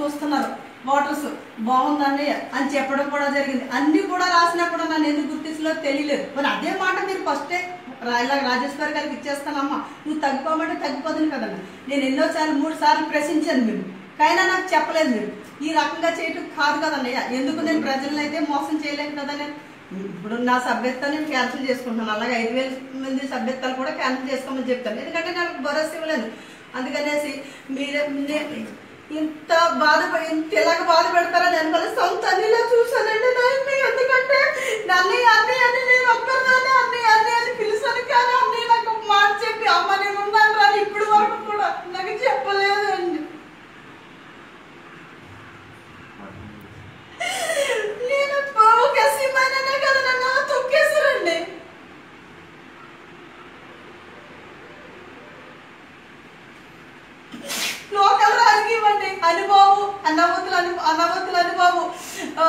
చూస్తున్నారు. వాటర్స్ బాగుంది అన్నయ్య అని చెప్పడం కూడా జరిగింది. అన్ని కూడా రాసినా కూడా నన్ను ఎందుకు గుర్తించలో తెలియలేదు. మరి అదే మాట మీరు ఫస్టే ఇలా రాజేశ్వరి గారికి ఇచ్చేస్తానమ్మా. నువ్వు తగ్గిపోమంటే తగ్గిపోతుంది కదమ్మా నేను ఎన్నోసార్లు మూడు సార్లు ప్రశ్నించాను మీరు. కైనా నాకు చెప్పలేదు మీరు. ఈ రకంగా చేయటం కాదు కదన్నయ్య. ఎందుకు నేను ప్రజలను అయితే మోసం చేయలేను కదా నేను ఇప్పుడు నా సభ్యత్వాన్ని నేను క్యాన్సిల్ చేసుకుంటున్నాను. అలాగే ఐదు వేల మంది సభ్యత్వాలు కూడా క్యాన్సిల్ చేసుకోమని చెప్తాను. ఎందుకంటే నాకు భరోసా ఇవ్వలేదు. అందుకనేసి మీరే ఇంత బాధ ఇంత ఇలాగ బాధ పెడతారని అనుకోలేదు సొంత అన్నిలా చూసానండి నేను ఎందుకంటే నన్నయ్య అన్నయ్య అని నేను ఒక్కరిదాన్ని అన్నయ్య అన్నయ్య అని పిలిచాను కానీ అన్నయ్య నాకు ఒక మాట చెప్పి అమ్మ నేను ఉన్నాను రాని ఇప్పుడు వరకు కూడా నాకు చెప్పలేదండి నేను ఒక సినిమానే కదా నన్ను అలా తొక్కేశారండి లోకల్ రాజకీయం అండి అనుభవం అన్నవతులు అను అన్నవతులు అనుభవం ఆ,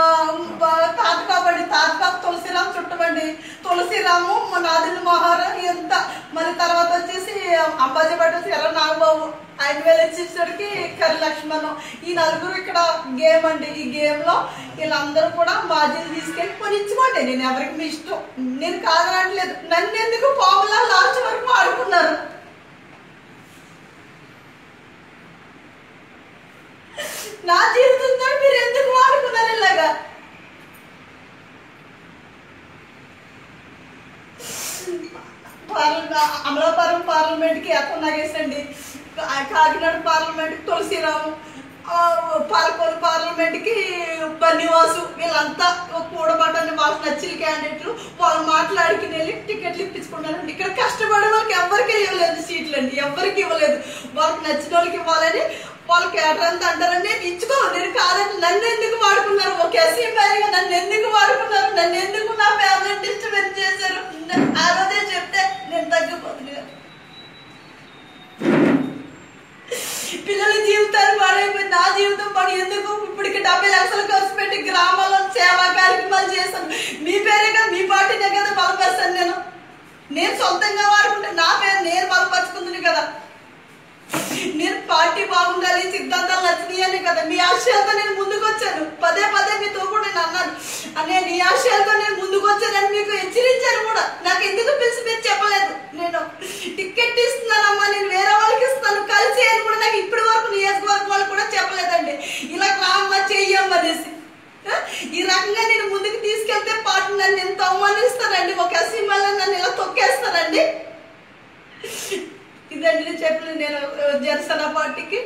తాత కాబట్టి తాత కాపు తులసిరామ్ చుట్టమండి. తులసిరాము మా నాదుని మహారాణి ఎంత. మరి తర్వాత వచ్చేసి అంబాజీపేట ఎర్ర నాగబాబు. ఆయన వెళ్ళొచ్చేసరికి కరి లక్ష్మణ్. ఈ నలుగురు ఇక్కడ గేమ్ అండి. ఈ గేమ్లో వీళ్ళందరూ కూడా బాధ్యత తీసుకెళ్ళి కొనిచ్చుకోండి. నేను ఎవరికి మీ ఇష్టం. నేను కాదనట్లేదు. నన్ను ఎందుకు పాములా లాస్ట్ వరకు ఆడుకున్నారు? నా జీవితంతో మీరు ఎందుకు వాడుకున్నారు ఇలాగా? అమలాపురం పార్లమెంట్కి నాగేశండి కాకినాడ పార్లమెంట్ తులసిరాము ఆ, పార్లమెంట్కి బన్నివాసు వీళ్ళంతా కూడబట్టని వాళ్ళకి నచ్చిన క్యాండిడేట్లు వాళ్ళు మాట్లాడికి వెళ్ళి టికెట్లు ఇప్పించుకున్నారండి. ఇక్కడ కష్టపడే వాళ్ళకి ఎవరికి ఇవ్వలేదు సీట్లు అండి ఎవరికి ఇవ్వలేదు. వాళ్ళకి నచ్చిన వాళ్ళకి ఇవ్వాలని వాళ్ళకి ఎటంత అంటారని నేను ఇచ్చుకో నేను కాదని నన్ను ఎందుకు వాడుకున్నారు? ఒక ఎస్సీ మ్యారీగా నన్ను ఎందుకు వాడుకున్నారు? నన్ను ఎందుకు నా ఫ్యామిలీ డిస్టర్బెన్స్ చేశారు? ఆ రోజే చెప్తే నేను తగ్గిపోతుంది పిల్లల జీవితాలు పాడైపోయి నా జీవితం పాడు. ఎందుకు? ఇప్పటికి డెబ్బై లక్షలు ఖర్చు పెట్టి గ్రామాల్లో సేవా కార్యక్రమాలు చేశాను. మీ పేరేగా మీ పార్టీనే కదా బలపరిచాను నేను. నేను సొంతంగా వాడుకుంటే నా పేరు నేను బలపరుచుకుంది కదా. పార్టీ బాగుండాలి. సిద్ధాంతాలు నచ్చినాయని కదా. మీ ఆశయాలతో నేను ముందుకు వచ్చాను పదే పదే మీతో కూడా నేను అన్నాను. అనే నీ ఆశయాలతో నేను ముందుకు వచ్చానని మీకు హెచ్చరించాను కూడా నాకు ఎందుకు పిలిచి మీరు చెప్పలేదు నేను టికెట్ ఇస్తున్నానమ్మా నేను వేరే వాళ్ళకి ఇస్తాను కలిసి అని కూడా నాకు ఇప్పటి వరకు నియోజకవర్గం వాళ్ళు కూడా చెప్పలేదండి ఇలా రామ్మ చెయ్యమ్మ అనేసి ఆ? ఈ రకంగా నేను ముందుకు తీసుకెళ్తే పార్టీ నన్ను ఎంత అవమానిస్తానండి ఒక అసీమల్లో నన్ను ఇలా తొక్కేస్తానండి ఇదండి నేను చెప్పిన నేను ఆ, జనసేన పార్టీకి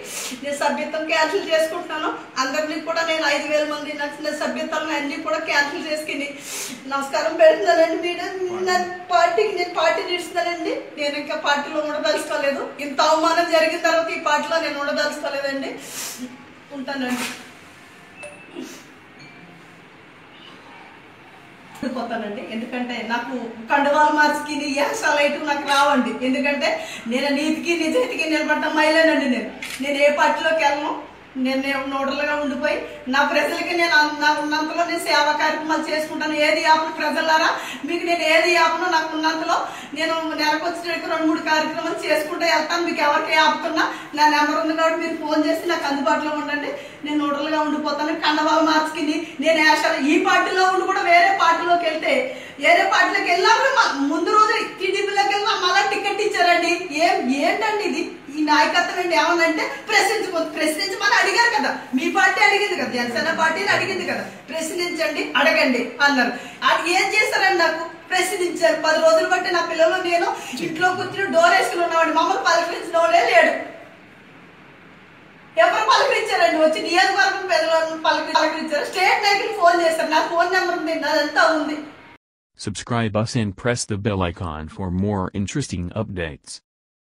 నేను సభ్యత్వం క్యాన్సిల్ చేసుకుంటున్నాను. అందరినీ కూడా నేను ఐదు వేల మంది నచ్చిన సభ్యత్వం అన్ని కూడా క్యాన్సిల్ చేసుకుని నమస్కారం పెడుతున్నానండి మీరు నా పార్టీకి నేను పార్టీ నిలుస్తున్నానండి. నేను ఇంకా పార్టీలో ఉండదలుచుకోలేదు. ఇంత అవమానం జరిగిన తర్వాత ఈ పార్టీలో నేను ఉండదలుచుకోలేదండి. ఉంటానండి. పోతానండి ఎందుకంటే నాకు కండువాలు మార్చికి యాసాలు అయితే నాకు రావండి. ఎందుకంటే నేను నీతికి నిజాయితీకి నిలబడ్డ మహిళనండి నేను. నేను ఏ పార్టీలోకి వెళ్ళను నేను నేను ఉండిపోయి నా ప్రజలకి నేను నా ఉన్నంతలో నేను సేవా కార్యక్రమాలు చేసుకుంటాను. ఏది యాపను ప్రజలారా? మీకు నేను ఏది ఆపను నాకు ఉన్నంతలో నేను నెలకు వచ్చినట్టు రెండు మూడు కార్యక్రమాలు చేసుకుంటూ వెళ్తాను మీకు ఎవరికి ఆపుతున్నా నా నెంబర్ ఉంది కాబట్టి మీరు ఫోన్ చేసి నాకు అందుబాటులో ఉండండి. నేను నోడల్గా ఉండిపోతాను. కండవాల మార్చుకుని నేను ఈ పార్టీలో ఉండి కూడా వేరే పార్టీలోకి వెళ్తే వేరే పార్టీలోకి వెళ్ళాక మా- ముందు రోజు టీడీపీలోకి వెళ్ళి మళ్ళీ టికెట్ ఇచ్చారండి ఏం ఏంటండి ఇది ఈ నాయకత్వం ఏంటి ఏమనంటే ప్రశ్నించ ప్రశ్నించమని అడిగారు కదా. మీ పార్టీ అడిగింది కదా. జనసేన పార్టీని అడిగింది కదా. ప్రశ్నించండి అడగండి అన్నారు. అది ఏం చేశారండి నాకు ప్రశ్నించారు. పది రోజులు బట్టి నా పిల్లలు నేను ఇంట్లో కూర్చుని డోర్ వేసుకుని ఉన్నామండి. మమ్మల్ని పలకరించిన వాళ్ళే లేడు. ఎవరు పలకరించారండి? వచ్చి నియోజకవర్గం పెద్దలను పలకరి పలకరించారు. స్టేట్ నాయకులు ఫోన్ చేశారు. నా ఫోన్ నెంబర్ ఉంది. నాదంతా ఉంది. Subscribe us and press the bell icon for more interesting updates.